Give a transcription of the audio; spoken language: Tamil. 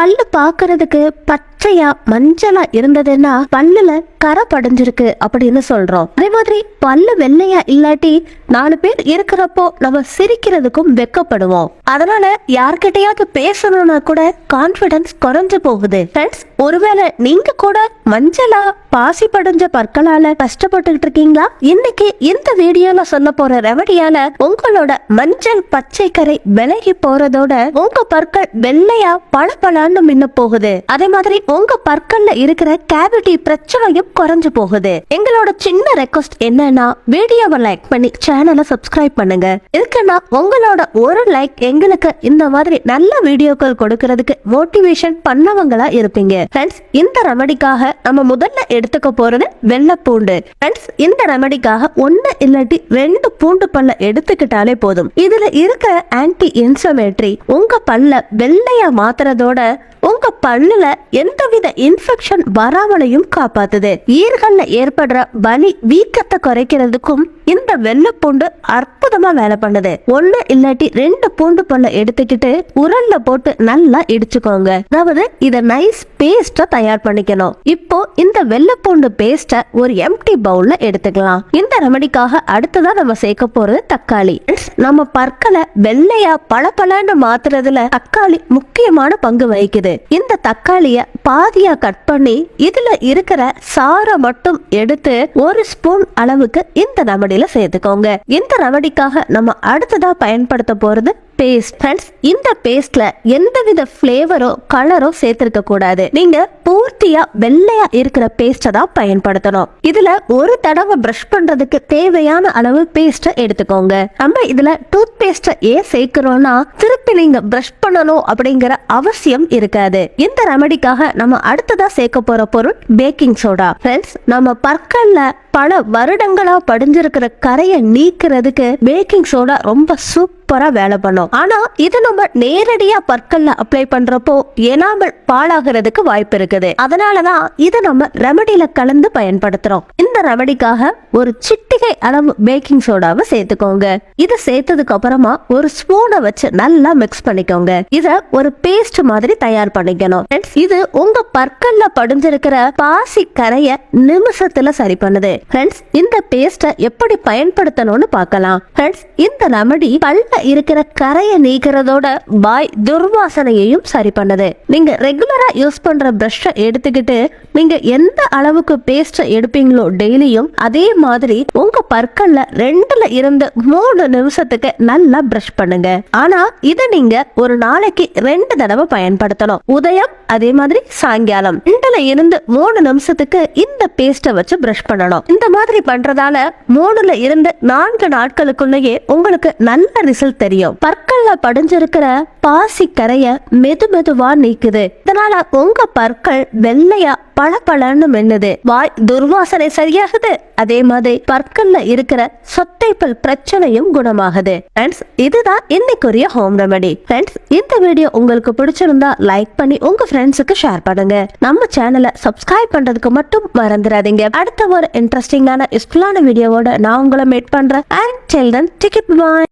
பல்லு பாக்குறதுக்கு பச்சையா மஞ்சளா இருந்ததுன்னா பல்லுல கரை படைஞ்சிருக்கு அப்படின்னு சொல்றோம். அதே மாதிரி பல்லு வெள்ளையா இல்லாட்டி நாலு பேர் இருக்கிறப்போ நம்ம சிரிக்கிறதுக்கும் வெக்கப்படுவோம். அதனால யார்கிட்டயாவது பேசணும்னா கூட கான்பிடன்ஸ் குறைஞ்சு போகுது. ஃப்ரெண்ட்ஸ் ஒருவேளை நீங்க கூட மஞ்சளா பாசி படிஞ்ச பற்களால கஷ்டப்பட்டுக்கிட்டு இருக்கீங்களா? இன்னைக்கு இந்த வீடியோல சொல்ல போற ரெமடியால உங்களோட மஞ்சள் பச்சை கரை விலகி போறதோட உங்க பற்கள் வெள்ளையா பளபளன்னு மின்ன போகுது. அதே மாதிரி உங்க பற்கள்ல இருக்கிற கேவிட்டி பிரச்சனையும் குறைஞ்சு போகுது. எங்களோட சின்ன ரெக்வஸ்ட் என்னன்னா வீடியோவை லைக் பண்ணி சேனலை சப்ஸ்கிரைப் பண்ணுங்க. இதுக்குன்னா உங்களோட ஒரு லைக் எங்களுக்கு இந்த மாதிரி நல்ல வீடியோக்கள் கொடுக்கறதுக்கு மோட்டிவேஷன் பண்ணவங்களா இருப்பீங்க. ஃப்ரெண்ட்ஸ் இந்த ரெமடிக்காக நம்ம முதல்ல எடுத்துக்க போறது வெள்ளை பூண்டு ஃப்ரெண்ட்ஸ் இந்த ரெமடிக்காக ஒன்னு இல்லாட்டி ரெண்டு பூண்டு பல்ல எடுத்துக்கிட்டாலே போதும். இதுல இருக்கிற ஆன்டி இன்ஃபமேட்ரி உங்க பல்ல வெள்ளையா மாத்துறதோட உங்க பல்லுல எந்தவித இன்ஃபெக்ஷன் வராமலையும் காப்பாத்துது. ஈர்கள்ல ஏற்படுற வலி வீக்கத்தை குறைக்கிறதுக்கும் இந்த வெள்ளப்பூண்டு அர்த்தம் அற்புதமா வேலை பண்ணுது. ஒண்ணு இல்லாட்டி ரெண்டு பூண்டு பல்ல எடுத்துக்கிட்டு உரல்ல போட்டு நல்லா இடிச்சுக்கோங்க. அதாவது இத நைஸ் பேஸ்டா தயார் பண்ணிக்கணும். இப்போ இந்த வெள்ளை பூண்டு பேஸ்ட ஒரு எம்டி பவுல்ல எடுத்துக்கலாம். இந்த ரெமடிக்காக அடுத்ததா நம்ம சேர்க்க போறது தக்காளி. நம்ம பற்களை வெள்ளையா பளபளன்னு மாத்துறதுல தக்காளி முக்கியமான பங்கு வகிக்குது. இந்த தக்காளிய பாதியா கட் பண்ணி இதுல இருக்கிற சாரை மட்டும் எடுத்து ஒரு ஸ்பூன் அளவுக்கு இந்த ரெமடியில சேர்த்துக்கோங்க. இந்த இதுக்காக நம்ம அடுத்ததாக பயன்படுத்த போறது பேஸ்ட் ஃப்ரெண்ட்ஸ் இந்த பேஸ்ட்ல எந்தவித ஃப்ளேவரோ கலரோ சேர்த்திருக்க கூடாது. நீங்க பூர்த்தியா வெள்ளையா இருக்கிற பேஸ்ட்டை தான் பயன்படுத்தணும். இதுல ஒரு தடவை பிரஷ் பண்றதுக்கு தேவையான அளவு பேஸ்ட்டை எடுத்துக்கோங்க. நம்ம இதுல டூத் பேஸ்ட்டை ஏன் சேர்க்கிறோம்னா திருப்பி நீங்க பிரஷ் பண்ணணும் அப்படிங்கிற அவசியம் இருக்காது. இந்த ரெமடிக்காக நம்ம அடுத்ததா சேர்க்க போற பொருள் பேக்கிங் சோடா ஃப்ரெண்ட்ஸ் நம்ம பற்கல்ல பல வருடங்களா படிஞ்சிருக்கிற கரையை நீக்கிறதுக்கு பேக்கிங் சோடா ரொம்ப சூப்பர் வேலை பண்ணும். ஆனா இது நம்ம நேரடியா பற்கள்ல அப்ளை பண்றப்போ எனாமல் பாழாகிறதுக்கு வாய்ப்பு இருக்குது. அதனாலதான் இதை நம்ம ரெமடியில கலந்து பயன்படுத்துறோம். இந்த ரெமடிக்காக ஒரு சிட்டிகை அளவு பேக்கிங் சோடாவை சேர்த்துக்கோங்க. இதை சேர்த்ததுக்கு அப்புறமா ஒரு ஸ்பூனை வச்சு நல்லா மிக்ஸ் பண்ணிக்கோங்க. இத ஒரு பேஸ்ட் மாதிரி தயார் பண்ணிக்கணும். இது உங்க பற்கள்ல படிஞ்சிருக்கிற பாசி கரைய நிமிஷத்துல சரி பண்ணுது. ஃப்ரெண்ட்ஸ் இந்த பேஸ்ட எப்படி பயன்படுத்தணும்னு பார்க்கலாம். ஃப்ரெண்ட்ஸ் இந்த ரெமடி பல்ல இருக்கிற கரையை நீக்கிறதோட வாய் துர்வாசனையையும் சரி பண்ணுது. நீங்க ரெகுலரா யூஸ் பண்ற பிரஷ் எடுத்துக்கிட்டு நீங்க எந்த அளவுக்கு பேஸ்ட் எடுப்பீங்களோ டெய்லியும் அதே மாதிரி உங்க பற்கள்ல ரெண்டுல இருந்து மூணு நிமிஷத்துக்கு நல்லா பிரஷ் பண்ணுங்க. ஆனா இத நீங்க ஒரு நாளைக்கு ரெண்டு தடவை பயன்படுத்தணும். உதயம் அதே மாதிரி சாயங்காலம். ரெண்டுல இருந்து மூணு நிமிஷத்துக்கு இந்த பேஸ்ட்டை வச்சு பிரஷ் பண்ணணும். இந்த மாதிரி பண்றதால மூணுல இருந்து நான்கு நாட்களுக்குள்ளேயே உங்களுக்கு நல்ல ரிசல்ட் தெரியும். பற்கள்ல படிஞ்சிருக்கிற பாசி கரைய மெது மெதுவா நீக்குது. இதனால உங்க பற்கள் வெள்ளையா பளபளன்னு மென்னுது. வாய் துர்வாசனை சரியாகுது. அதே மாதிரி பற்கள்ல இருக்கிற சொத்தைப்பல் பிரச்சனையும் குணமாகுது. ஃப்ரெண்ட்ஸ் இதுதான் இன்னைக்குரிய ஹோம் ரெமெடி ஃப்ரெண்ட்ஸ் இந்த வீடியோ உங்களுக்கு பிடிச்சிருந்தா லைக் பண்ணி உங்க ஃப்ரெண்ட்ஸுக்கு ஷேர் பண்ணுங்க. நம்ம சேனலை சப்ஸ்கிரைப் பண்றதுக்கு மட்டும் மறந்துடாதீங்க. அடுத்த ஒரு இன்ட்ரெஸ்டிங்கான யூஸ்ஃபுல்லான வீடியோவோட நான் உங்களை மீட் பண்றேன். And children ticket bye